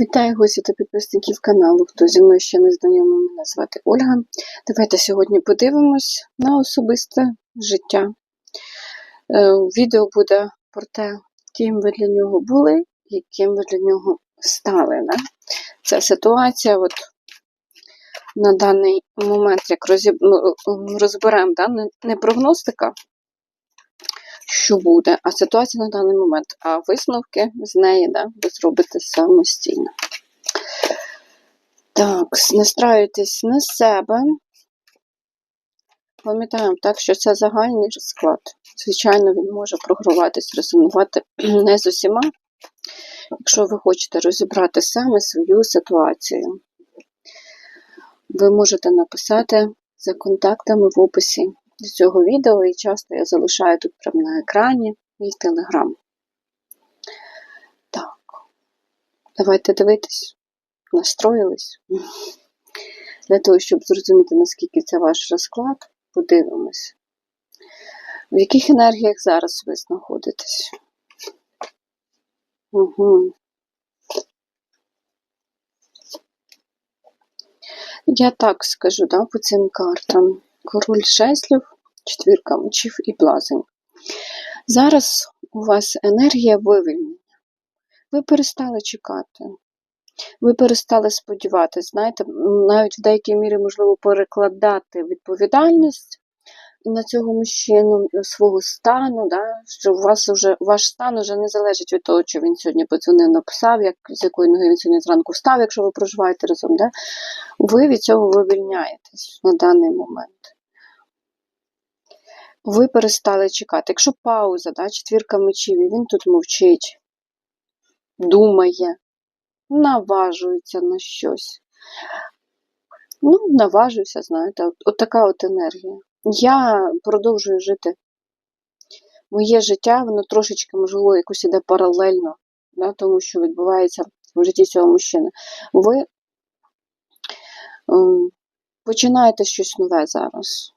Вітаю гості та підписників каналу. Хто зі мною ще не знайомий, мене звати Ольга. Давайте сьогодні подивимось на особисте життя. Е, Відео буде про те, ким ви для нього були і ким ви для нього стали. Да? Ця ситуація от, на даний момент, як розіб... ну, розберемо, да? не- не прогностика, що буде, а ситуація на даний момент, а висновки з неї да, ви зробите самостійно. Так, настраюйтесь на себе. Пам'ятаємо так, що це загальний розклад. Звичайно, він може програватись, резонувати не з усіма. Якщо ви хочете розібрати саме свою ситуацію, ви можете написати за контактами в описі до цього відео, і часто я залишаю тут прямо на екрані мій телеграм. Так, давайте дивитись. Настроїлись. Для того, щоб зрозуміти, наскільки це ваш розклад, подивимось. В яких енергіях зараз ви знаходитесь? Угу. Я так скажу, да, по цим картам. Король шеслів, четвірка мечів і блазень. Зараз у вас енергія вивільнення. Ви перестали чекати. Ви перестали сподіватися, знаєте, навіть в деякій мірі можливо перекладати відповідальність на цього мужчину свого стану, да, що у вас вже ваш стан вже не залежить від того, чи він сьогодні подзвонив, написав, як з якої ноги він сьогодні зранку встав, якщо ви проживаєте разом. Да? Ви від цього вивільняєтесь на даний момент. Ви перестали чекати. Якщо пауза, да, четвірка мечів, і він тут мовчить, думає, наважується на щось. Ну, наважуюся, знаєте, от, от така от енергія. Я продовжую жити. Моє життя, воно трошечки, можливо, якось іде паралельно, да, тому що відбувається в житті цього мужчини. Ви ем, починаєте щось нове зараз.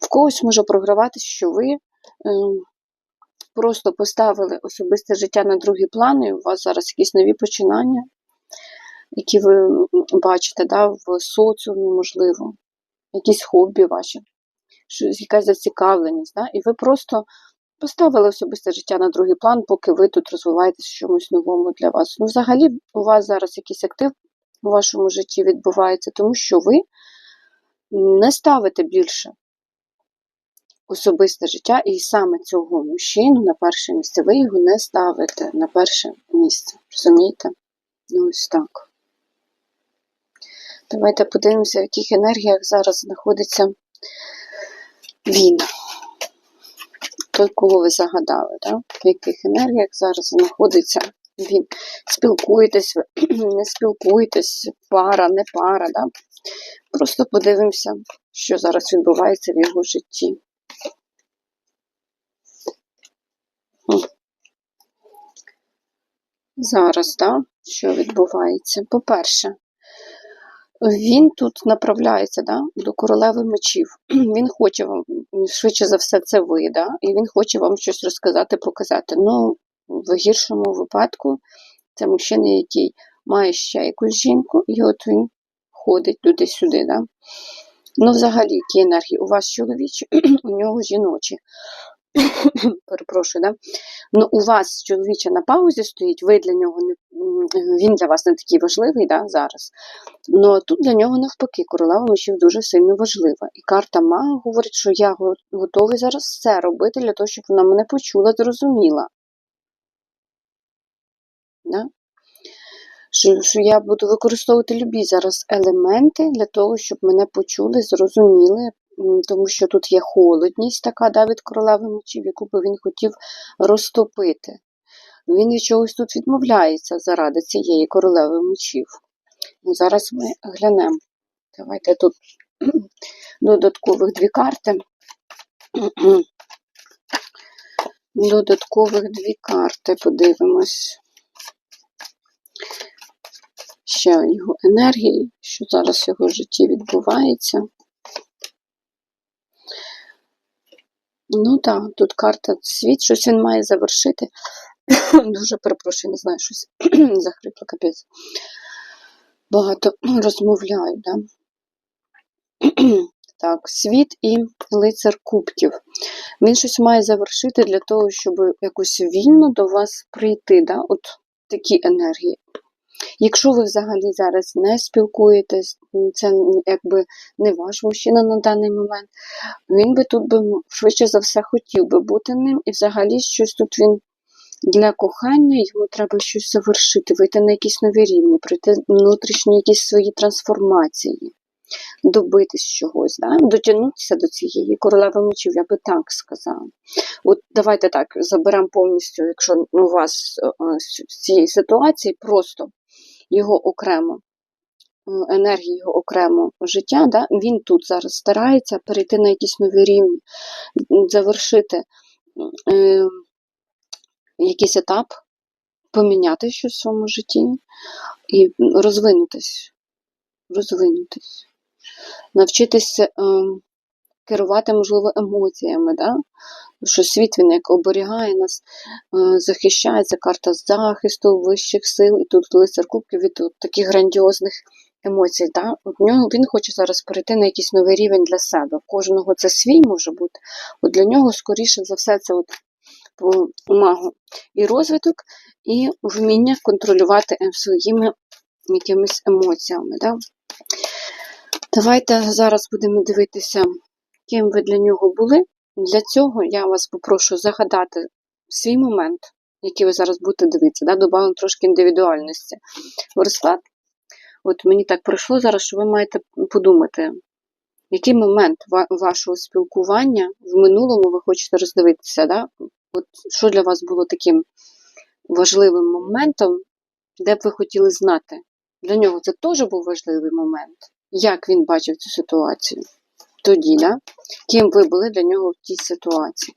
В когось може програватися, що ви ем, просто поставили особисте життя на другий план, і у вас зараз якісь нові починання, які ви бачите да, в соціумі, можливо, якісь хобі ваші, якась зацікавленість. Да? І ви просто поставили особисте життя на другий план, поки ви тут розвиваєтесь в чомусь новому для вас. Ну, взагалі, у вас зараз якийсь актив у вашому житті відбувається, тому що ви не ставите більше особисте життя, і саме цього мужчину на перше місце. Ви його не ставите на перше місце. Розумієте? Ну, ось так. Давайте подивимося, в яких енергіях зараз знаходиться він. Той, кого ви загадали, да? в яких енергіях зараз знаходиться він. Спілкуєтесь, не спілкуєтесь, пара, не пара. Да? Просто подивимося, що зараз відбувається в його житті. Зараз, да? що відбувається? По-перше, він тут направляється да, до королеви мечів. Він хоче вам, швидше за все, це ви, да? і він хоче вам щось розказати, показати. Ну, в гіршому випадку, це мужчина, який має ще якусь жінку, і от він ходить туди-сюди. Да? Ну, взагалі, які енергії? У вас чоловічі, у нього жіночі. Перепрошую, да? Ну, у вас чоловіча на паузі стоїть, ви для нього не він для вас не такий важливий да, зараз. Ну тут для нього навпаки, королева мечів дуже сильно важлива. І карта Мага говорить, що я готовий зараз все робити для того, щоб вона мене почула, зрозуміла. Да? Що, що я буду використовувати любі зараз елементи для того, щоб мене почули, зрозуміли, тому що тут є холодність така да, від королеви мечів, яку би він хотів розтопити. Він від чогось тут відмовляється заради цієї королеви мечів. Ну, зараз ми глянемо. Давайте тут додаткових дві карти. Додаткових дві карти подивимось. Ще його енергії, що зараз в його житті відбувається. Ну так, тут карта світ, щось він має завершити. Дуже перепрошую, не знаю, щось захрипло капець. Багато розмовляю, да? Так, світ і лицар кубків. Він щось має завершити для того, щоб якось вільно до вас прийти. Да? От такі енергії. Якщо ви взагалі зараз не спілкуєтесь, це якби не ваш мужчина на даний момент, він би тут би швидше за все хотів би бути ним, і взагалі щось тут він для кохання, йому треба щось завершити, вийти на якісь нові рівні, пройти внутрішні якісь свої трансформації, добитись чогось, да? дотягнутися до цієї королеви мечів, я би так сказала. От давайте так заберемо повністю, якщо у вас е, з цієї ситуації, просто його окремо. Енергії його окремо життя, да? він тут зараз старається перейти на якісь нові рівні, завершити е, якийсь етап, поміняти щось в своєму житті і розвинутись, розвинутись, навчитися е, керувати, можливо, емоціями, да? що світ він як оберігає нас, е, захищає, це карта захисту вищих сил, і тут лицар кубків від таких грандіозних емоцій. Да? В нього він хоче зараз перейти на якийсь новий рівень для себе. Кожного це свій може бути. От для нього, скоріше за все, це от магу і розвиток, і вміння контролювати е, своїми якимись емоціями. Да? Давайте зараз будемо дивитися, ким ви для нього були. Для цього я вас попрошу загадати свій момент, який ви зараз будете дивитися, да? добавимо трошки індивідуальності в розклад. От мені так пройшло зараз, що ви маєте подумати, який момент вашого спілкування в минулому ви хочете роздивитися, да? От що для вас було таким важливим моментом, де б ви хотіли знати? Для нього це теж був важливий момент. Як він бачив цю ситуацію? Тоді, да? ким ви були для нього в тій ситуації?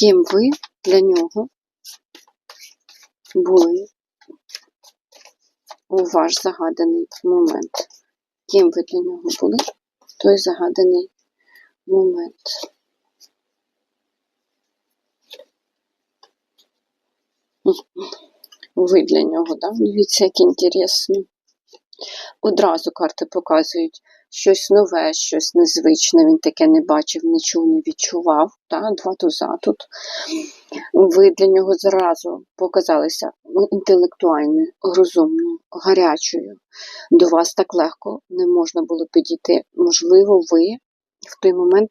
Ким ви для нього були у ваш загаданий момент? Ким ви для нього були в той загаданий момент? Ви для нього, да? Дивіться, як інтересно. Одразу карти показують щось нове, щось незвичне. Він таке не бачив, не чув, не відчував. Да? Два туза тут. Ви для нього зразу показалися інтелектуальною, розумною, гарячою. До вас так легко не можна було підійти. Можливо, ви в той момент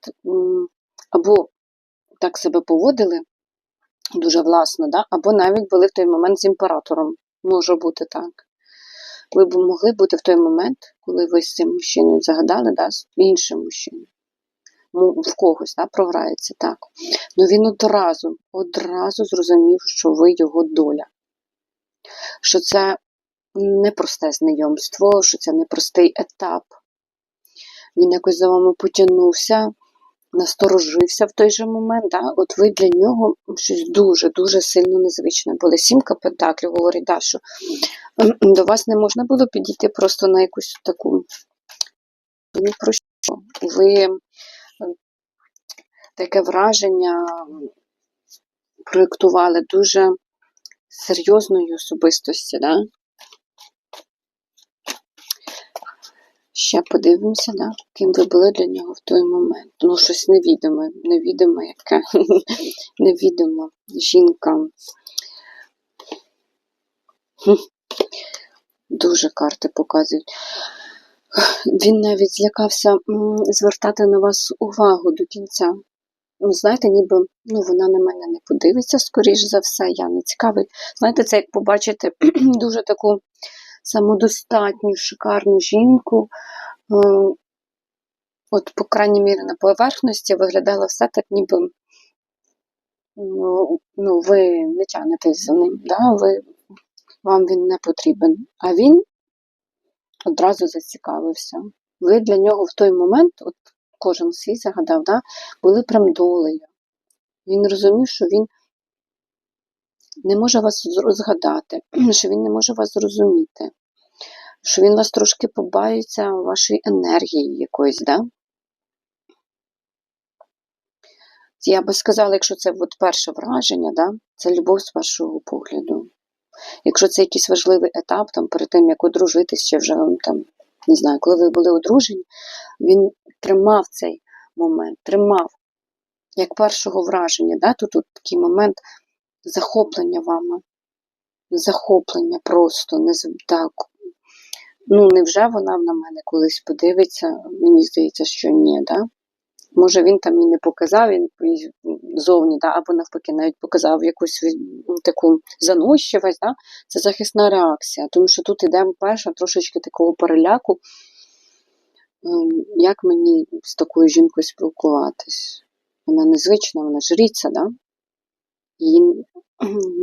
або так себе поводили дуже власно, да? або навіть були в той момент з імператором. Може бути так. Ви б могли бути в той момент, коли ви з цим мужчиною загадали, да, з іншим мужчиною. В когось да, програється так. Ну він одразу, одразу зрозумів, що ви його доля. Що це непросте знайомство, що це непростий етап. Він якось за вами потягнувся, насторожився в той же момент. Да? От ви для нього щось дуже-дуже сильно незвичне були. Сімка пентаклів говорить, да, що до вас не можна було підійти просто на якусь таку. Ні про що. Ви е, таке враження проєктували дуже серйозної особистості, да? Ще подивимося, да? ким ви були для нього в той момент. Ну, щось невідоме, невідоме яке, невідома жінка. Дуже карти показують. Він навіть злякався звертати на вас увагу до кінця. Ну, знаєте, ніби ну, вона на мене не подивиться, скоріш за все, я не цікавий. Знаєте, це як побачити дуже таку самодостатню, шикарну жінку. Е, От, по крайній мірі, на поверхності виглядало все так, ніби ну, ну, ви не тягнетесь за ним, да? ви, вам він не потрібен. А він одразу зацікавився. Ви для нього в той момент, от кожен свій загадав, да, були прям долею. Він розумів, що він не може вас розгадати, що він не може вас зрозуміти, що він вас трошки побається вашої енергії якоїсь, да? Я би сказала, якщо це от перше враження, да, це любов з першого погляду. Якщо це якийсь важливий етап, там, перед тим, як одружитись, чи вже там, не знаю, коли ви були одружені, він тримав цей момент, тримав як першого враження. Да? Тут, тут такий момент захоплення вами. Захоплення просто не так. Ну, невже вона на мене колись подивиться? Мені здається, що ні, да? Може, він там і не показав, він зовні, да? або навпаки, навіть показав якусь ну, таку заносчивість, да? це захисна реакція. Тому що тут іде перша трошечки такого переляку, ем, як мені з такою жінкою спілкуватись. Вона незвична, вона жриця, да? Її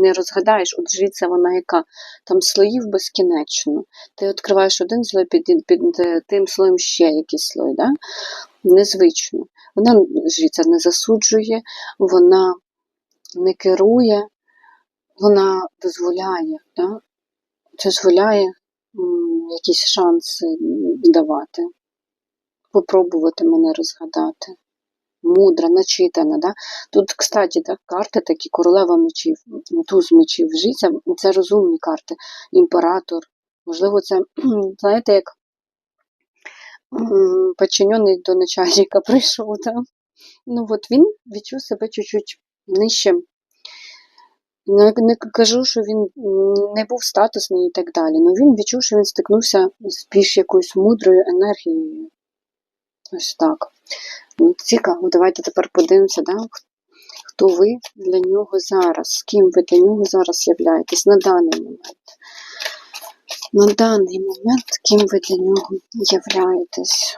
не розгадаєш, от жриця вона яка? Там слоїв безкінечно. Ти відкриваєш один слой, під, під тим слоєм ще якийсь слой, да? незвично. Вона жриця не засуджує, вона не керує, вона дозволяє, да? дозволяє якісь шанси давати, попробувати мене розгадати. Мудра, начитана. Да? Тут, кстати, да, карти такі, королева мечів, туз мечів, життя, це розумні карти, імператор. Можливо, це, знаєте, як подчинений до начальника прийшов. Да? Ну от він відчув себе чуть-чуть нижчим. Не, не кажу, що він не був статусний і так далі. але він відчув, що він стикнувся з більш якоюсь мудрою енергією. Ось так. Ну, Цікаво, давайте тепер подивимося, да? хто ви для нього зараз, з ким ви для нього зараз являєтесь на даний момент. На даний момент, ким ви для нього являєтесь.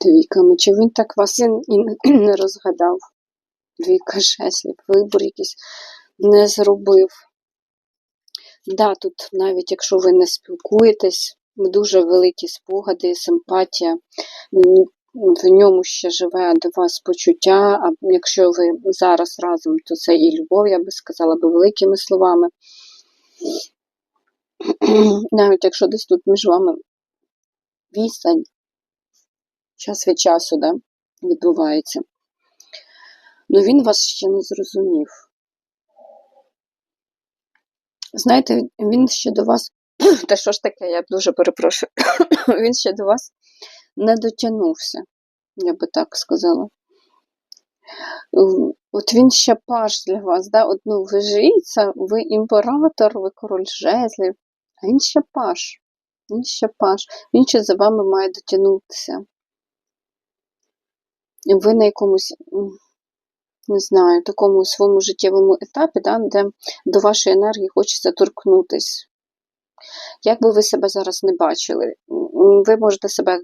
Двійка мечів, він так вас і не розгадав. Двійка жезлів, вибор якийсь не зробив. Да, тут навіть якщо ви не спілкуєтесь, дуже великі спогади, симпатія, в ньому ще живе до вас почуття, а якщо ви зараз разом, то це і любов, я би сказала би великими словами. Навіть якщо десь тут між вами відстань, час від часу да, відбувається. Ну він вас ще не зрозумів. Знаєте, він ще до вас, та що ж таке, я дуже перепрошую, він ще до вас не дотягнувся, я би так сказала. От він ще паш для вас, да? От, ну, ви жриця, ви імператор, ви король жезлів, а він ще паш. Він ще паш. Він ще за вами має дотягнутися. Ви на якомусь, не знаю, такому своєму життєвому етапі, да, де до вашої енергії хочеться торкнутись. Як би ви себе зараз не бачили, ви можете себе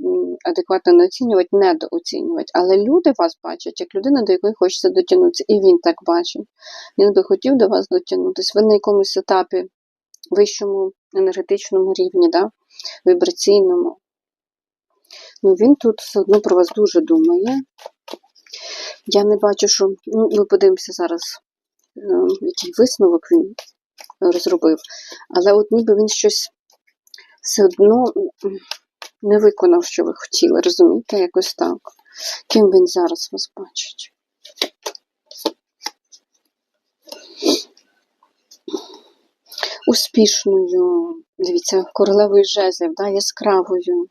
адекватно не оцінювати, недооцінювати, але люди вас бачать як людина, до якої хочеться дотягнутися, і він так бачить. Він би хотів до вас дотягнутися. Ви на якомусь етапі вищому енергетичному рівні, да? вібраційному. Ну, він тут все одно про вас дуже думає. Я не бачу, що. Ну, ми подивимося зараз, е, який висновок він розробив. Але от ніби він щось все одно не виконав, що ви хотіли, розумієте, якось так. Ким він зараз вас бачить? Успішною, дивіться, королевою жезлів, да, яскравою.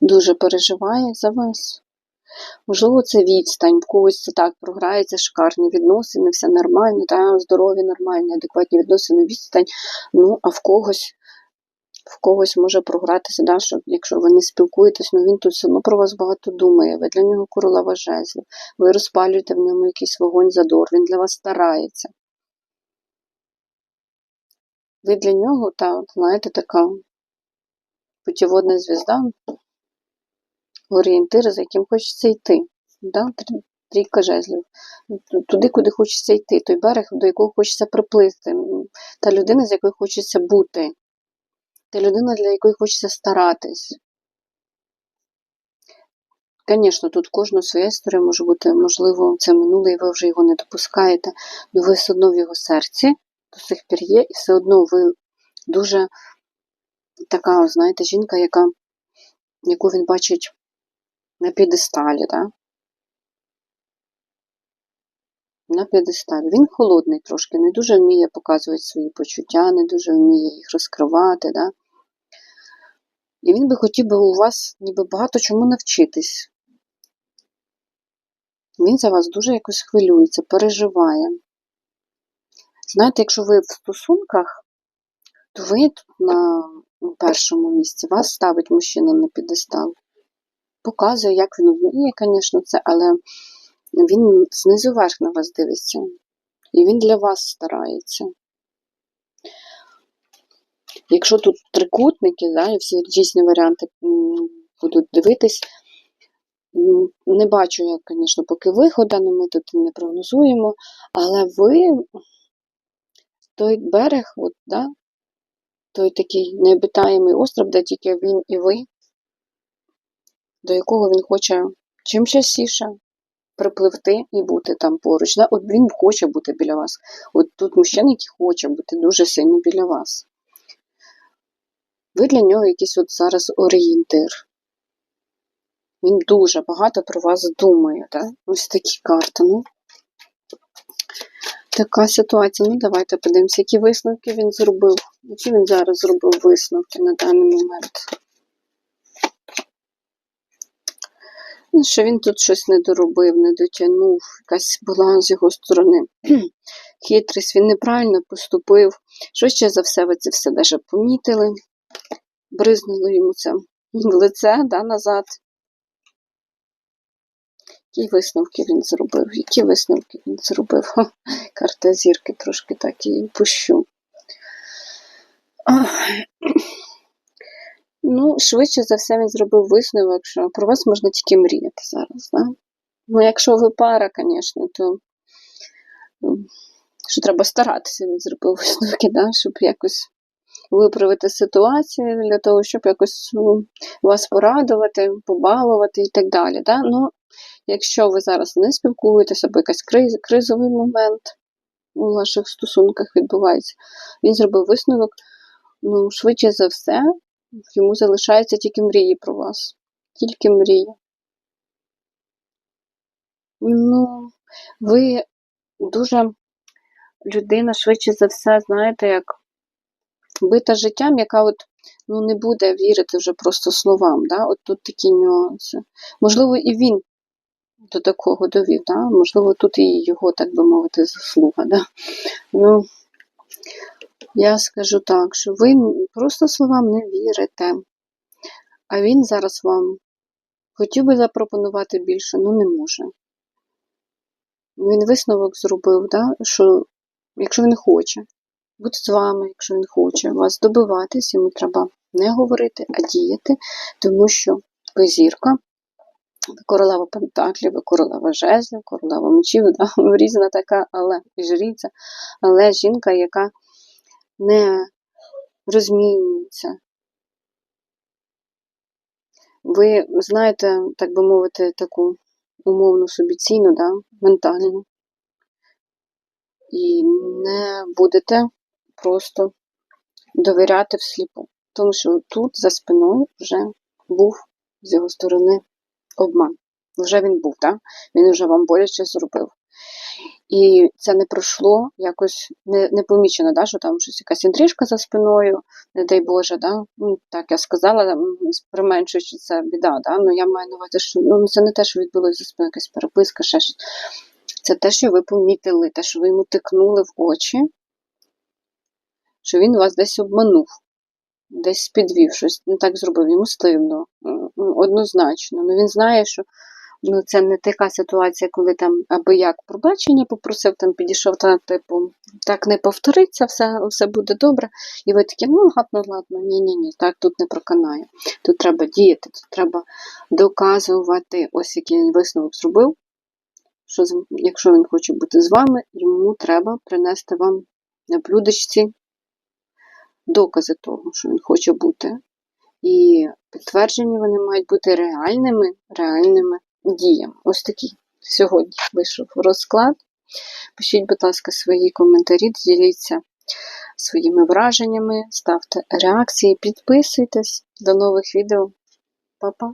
Дуже переживає за вас. Можливо, це відстань, в когось це так програється, шикарні відносини, все нормально, та, здорові, нормальні, адекватні відносини, відстань. Ну, а в когось, в когось може програтися, да, що якщо ви не спілкуєтесь, ну він тут все одно про вас багато думає. Ви для нього королева жезлів, ви розпалюєте в ньому якийсь вогонь задор, він для вас старається. Ви для нього, та, знаєте, така путіводна звізда, орієнтир, за яким хочеться йти. Да? Трійка жезлів. Туди, куди хочеться йти, той берег, до якого хочеться приплисти. Та людина, з якою хочеться бути. Та людина, для якої хочеться старатись. Звісно, тут кожна своя історія може бути, можливо, це минуле, і ви вже його не допускаєте, але ви все одно в його серці до сих пір є, і все одно ви дуже така, знаєте, жінка, яка, яку він бачить на п'єдесталі, да? на п'єдесталі. Він холодний трошки, не дуже вміє показувати свої почуття, не дуже вміє їх розкривати. Да? І він би хотів би у вас ніби багато чому навчитись. Він за вас дуже якось хвилюється, переживає. Знаєте, якщо ви в стосунках, то ви тут на першому місці вас ставить мужчина на підестал. Показує, як він вміє, звісно, це, але він знизу вверх на вас дивиться. І він для вас старається. Якщо тут трикутники, да, і всі різні варіанти будуть дивитись, не бачу я, звісно, поки виходу, але ми тут не прогнозуємо, але ви той берег, от, да, той такий необитаємий остров, де тільки він і ви, до якого він хоче чим частіше припливти і бути там поруч. Да? От він хоче бути біля вас. От тут мужчина, який хоче бути дуже сильно біля вас. Ви для нього якийсь от зараз орієнтир. Він дуже багато про вас думає. Да? Ось такі карти. Ну, така ситуація. Ну, давайте подивимося, які висновки він зробив. Які він зараз зробив висновки на даний момент. Ну, що він тут щось не доробив, не дотягнув, якась була з його сторони хитрість, він неправильно поступив. Швидше за все, ви це все навіть помітили, бризнули йому це в лице да, назад. Які висновки він зробив? Які висновки він зробив? Ха, Карта зірки трошки так і пущу. Ну, швидше за все, він зробив висновок, що про вас можна тільки мріяти зараз. Да? Ну, якщо ви пара, звісно, то що треба старатися, він зробив висновки, да? щоб якось виправити ситуацію для того, щоб якось ну, вас порадувати, побалувати і так далі. Да? Ну, якщо ви зараз не спілкуєтеся, або якийсь криз, кризовий момент у ваших стосунках відбувається, він зробив висновок, ну, швидше за все, йому залишається тільки мрії про вас. Тільки мрії. Ну, ви дуже людина, швидше за все, знаєте, як бита життям, яка от ну, не буде вірити вже просто словам. Да? От тут такі нюанси. Можливо, і він до такого довів, да? можливо, тут і його, так би мовити, заслуга. Да? Ну, я скажу так, що ви просто словам не вірите. А він зараз вам хотів би запропонувати більше, ну не може. Він висновок зробив, да, що якщо він хоче бути з вами, якщо він хоче вас добиватись, йому треба не говорити, а діяти, тому що ви зірка, ви королева пентаклів, королева жезлів, королева мечів, да, різна така, але і жриця, але жінка, яка не розмінюється. Ви знаєте, так би мовити, таку умовну собі ціну, да, ментальну. І не будете просто довіряти всліпу. Тому що тут за спиною вже був з його сторони обман. Вже він був, так? Він вже вам боляче зробив. І це не пройшло якось не, не помічено, да, що там щось якась інтрижка за спиною, не дай Боже, да? ну, так я сказала, применшуючи це біда. Да? Ну, я маю на увазі, що ну, це не те, що відбулося за спиною, якась переписка, ще щось. Це те, що ви помітили, те, що ви йому тикнули в очі, що він вас десь обманув, десь підвів щось, не так зробив, йому м, однозначно. Ну, він знає, що ну, це не така ситуація, коли там аби як пробачення попросив, там підійшов, та типу, так не повториться, все, все буде добре. І ви такі, ну ладно, ладно, ні-ні-ні, так тут не проканає. Тут треба діяти, тут треба доказувати, ось який він висновок зробив. Що якщо він хоче бути з вами, йому треба принести вам на блюдечці докази того, що він хоче бути. І підтверджені вони мають бути реальними, реальними діями. Ось такий сьогодні вийшов розклад. Пишіть, будь ласка, свої коментарі, діліться своїми враженнями, ставте реакції, підписуйтесь. До нових відео. Па-па!